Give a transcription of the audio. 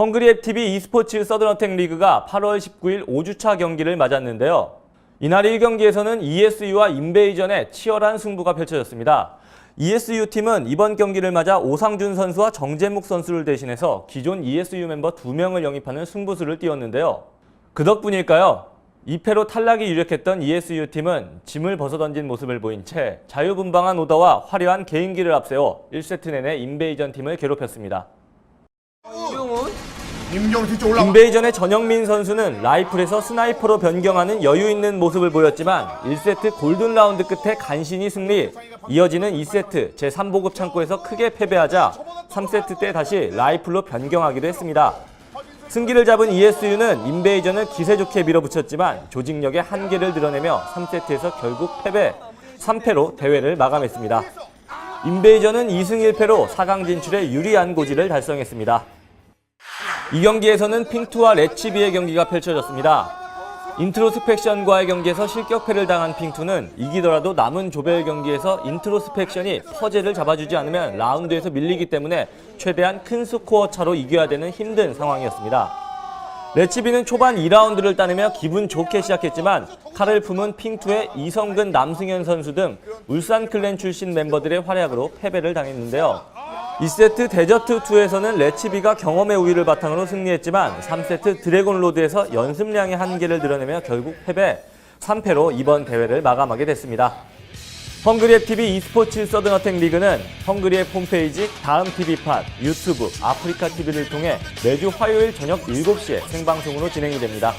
헝그리앱 TV e스포츠 서든어택 리그가 8월 19일 5주차 경기를 맞았는데요. 이날 1경기에서는 ESU와 인베이전의 치열한 승부가 펼쳐졌습니다. ESU 팀은 이번 경기를 맞아 오상준 선수와 정재묵 선수를 대신해서 기존 ESU 멤버 2명을 영입하는 승부수를 띄웠는데요. 그 덕분일까요? 2패로 탈락이 유력했던 ESU 팀은 짐을 벗어던진 모습을 보인 채 자유분방한 오더와 화려한 개인기를 앞세워 1세트 내내 인베이전 팀을 괴롭혔습니다. 인베이전의 전영민 선수는 라이플에서 스나이퍼로 변경하는 여유 있는 모습을 보였지만 1세트 골든 라운드 끝에 간신히 승리. 이어지는 2세트 제3보급 창고에서 크게 패배하자 3세트 때 다시 라이플로 변경하기도 했습니다. 승기를 잡은 ESU는 인베이전을 기세 좋게 밀어붙였지만 조직력의 한계를 드러내며 3세트에서 결국 패배, 3패로 대회를 마감했습니다. 인베이전은 2승 1패로 4강 진출에 유리한 고지를 달성했습니다. 이 경기에서는 핑투와 레치비의 경기가 펼쳐졌습니다. 인트로스펙션과의 경기에서 실격패를 당한 핑투는 이기더라도 남은 조별 경기에서 인트로스펙션이 퍼즐을 잡아주지 않으면 라운드에서 밀리기 때문에 최대한 큰 스코어 차로 이겨야 되는 힘든 상황이었습니다. 레치비는 초반 2라운드를 따내며 기분 좋게 시작했지만 칼을 품은 핑투의 이성근, 남승현 선수 등 울산 클랜 출신 멤버들의 활약으로 패배를 당했는데요. 2세트 데저트2에서는 레치비가 경험의 우위를 바탕으로 승리했지만 3세트 드래곤 로드에서 연습량의 한계를 드러내며 결국 패배, 3패로 이번 대회를 마감하게 됐습니다. 헝그리앱 TV e스포츠 서든어택 리그는 헝그리앱 홈페이지, 다음 TV팟, 유튜브, 아프리카 TV를 통해 매주 화요일 저녁 7시에 생방송으로 진행이 됩니다.